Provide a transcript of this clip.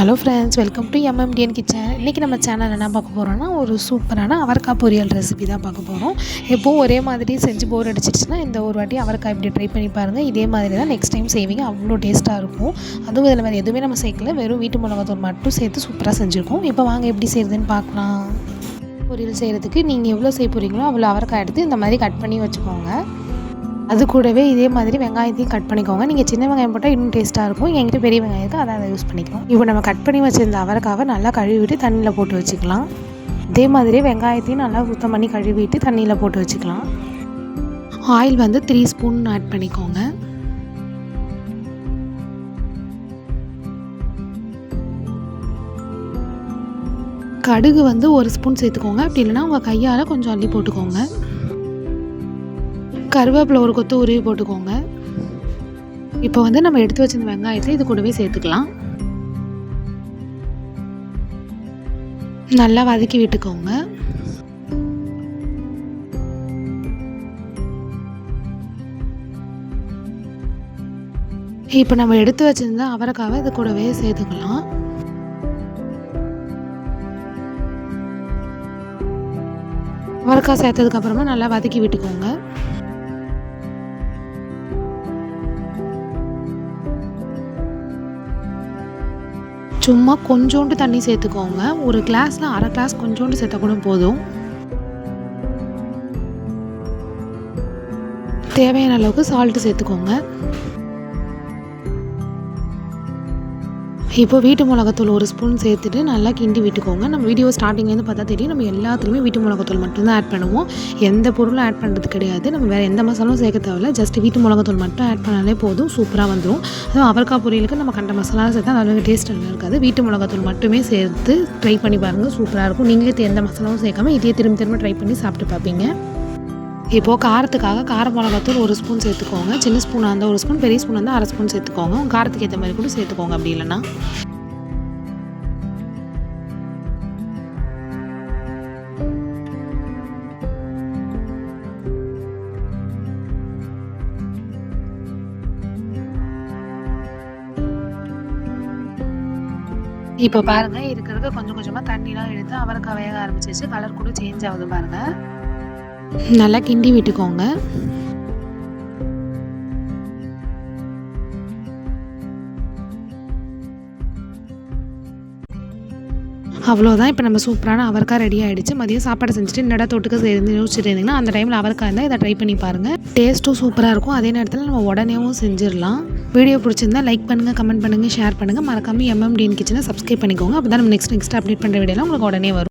Hello friends welcome to MMTN kitchen இன்றைக்கி நம்ம channel என்ன பார்க்க போகிறோம்னா ஒரு சூப்பரான அவரைக்காய் பொரியல் ரெசிபி தான் பார்க்க போகிறோம் எப்போவும் ஒரே மாதிரி செஞ்சு போர் அடிச்சிருச்சுன்னா இந்த ஒரு வாட்டி அவரைக்காய் இப்படி ட்ரை பண்ணி பாருங்கள் இதே மாதிரி தான் நெக்ஸ்ட் டைம் செய்வீங்க. அவ்வளோ டேஸ்ட்டாக இருக்கும். அதுவும் இதில் வேறு எதுவுமே நம்ம சேர்க்கல. வெறும் வீட்டு மிளகாத்தூள் மட்டும் சேர்த்து சூப்பராக செஞ்சுருக்கோம். இப்போ வாங்க எப்படி செய்யுதுன்னு பார்க்கலாம். பொரியல் செய்கிறதுக்கு நீங்கள் எவ்வளோ செய்ய போகிறீங்களோ அவ்வளோ அவரைக்காய் எடுத்து இந்த மாதிரி கட் பண்ணி வச்சுக்கோங்க. அது கூடவே இதே மாதிரி வெங்காயத்தையும் கட் பண்ணிக்கோங்க. நீங்கள் சின்ன வெங்காயம் போட்டால் இன்னும் டேஸ்ட்டாக இருக்கும். என்கிட்ட பெரிய வெங்காயம் இருக்குது அதை அதை யூஸ் பண்ணிக்கலாம். இப்போ நம்ம கட் பண்ணி வச்சிருந்த அவரைக்காவை நல்லா கழுவிட்டு தண்ணியில் போட்டு வச்சுக்கலாம். அதே மாதிரி வெங்காயத்தையும் நல்லா சுத்தம் பண்ணி கழுவிட்டு தண்ணியில் போட்டு வச்சுக்கலாம். ஆயில் வந்து த்ரீ ஸ்பூன் ஆட் பண்ணிக்கோங்க. கடுகு வந்து ஒரு ஸ்பூன் சேர்த்துக்கோங்க. அப்படி இல்லைன்னா உங்கள் கையால் கொஞ்சம் அள்ளி போட்டுக்கோங்க. கருவேப்பிலை ஒரு கொத்து உருவி போட்டுக்கோங்க. இப்போ வந்து நம்ம எடுத்து வச்சிருந்த வெங்காயத்தை இது கூடவே சேர்த்துக்கலாம். நல்லா வதக்கி விட்டுக்கோங்க. இப்போ நம்ம எடுத்து வச்சிருந்த அவரைக்காவை இது கூடவே சேர்த்துக்கலாம். அவரைக்காய் சேர்த்ததுக்கப்புறமா நல்லா வதக்கி விட்டுக்கோங்க. சும்மா கொஞ்சோண்டு தண்ணி சேர்த்துக்கோங்க. ஒரு கிளாஸில் அரை கிளாஸ் கொஞ்சோண்டு சேர்த்தா கூட போதும். தேவையான அளவுக்கு சால்ட்டு சேர்த்துக்கோங்க. இப்போ வீட்டு மிளகாத்தூள் ஒரு ஸ்பூன் சேர்த்துட்டு நல்லா கிண்டி விட்டுக்கோங்க. நம்ம வீடியோ ஸ்டார்டிங்லேருந்து பார்த்தா தெரியும். நம்ம எல்லாத்துலேயுமே வீட்டு மிளகாத்தூள் மட்டும்தான் ஆட் பண்ணுவோம். எந்த பொருளும் ஆட் பண்ணுறது கிடையாது. நம்ம வேறு எந்த மசாலாவும் சேர்க்க தேவையில்ல. ஜஸ்ட் வீட்டு மிளகாத்தூள் மட்டும் ஆட் பண்ணாலே போதும். சூப்பராக வந்துடும் அதுவும் அவரைக்காய் பொரியலுக்கு நம்ம கண்ட மசாலா சேர்த்தா நல்ல டேஸ்ட் நல்லா இருக்காது. வீட்டு மிளகாத்தூள் மட்டுமே சேர்த்து ட்ரை பண்ணி பாருங்கள் சூப்பராக இருக்கும். நீங்களே எந்த மசாலாவும் சேர்க்காம இதே திரும்ப திரும்ப ட்ரை பண்ணி சாப்பிட்டு பார்ப்பீங்க. இப்போது காரத்துக்காக கார மிளகாத்தூள் ஒரு ஸ்பூன் சேர்த்துக்கோங்க. சின்ன ஸ்பூனாக இருந்தால் ஒரு ஸ்பூன் பெரிய ஸ்பூன் இருந்தால் அரை ஸ்பூன் சேர்த்துக்கோங்க. உங்கள் காரத்துக்கு ஏற்ற மாதிரி கூட சேர்த்துக்கோங்க அப்படி இல்லைன்னா. இப்போ பாருங்கள் இருக்கிறது கொஞ்சம் கொஞ்சமாக தண்ணிலாம் எடுத்து அவரைக்காய் வேக ஆரம்பிச்சிச்சு கலர் கூட சேஞ்ச் ஆகுது பாருங்கள் நல்லா கிண்டி விட்டுக்கோங்க. அவ்வளோதான் இப்போ நம்ம சூப்பரான அவரைக்காய் ரெடி ஆகிடுச்சு மதியம் சாப்பாடு செஞ்சுட்டு என்னடா தொட்டுக்க சேர்ந்து யோசிச்சுட்டு இருந்தீங்கன்னா அந்த டைமில் அவரைக்காய் இருந்தால் இதை ட்ரை பண்ணி பாருங்கள் டேஸ்ட்டும் சூப்பராக இருக்கும். அதே நேரத்தில் நம்ம உடனேவும் செஞ்சிடலாம். வீடியோ பிடிச்சிருந்தா லைக் பண்ணுங்கள் கமெண்ட் பண்ணுங்கள் ஷேர் பண்ணுங்கள் மறக்காமல் எம்எம்டிஎன் கிச்சனை சப்ஸ்கிரைப் பண்ணிக்கோங்க. அப்போ தான் நம்ம நெக்ஸ்ட் நெக்ஸ்ட் அப்டேட் பண்ணுற வீடியோலாம் உங்களுக்கு உடனே வரும்.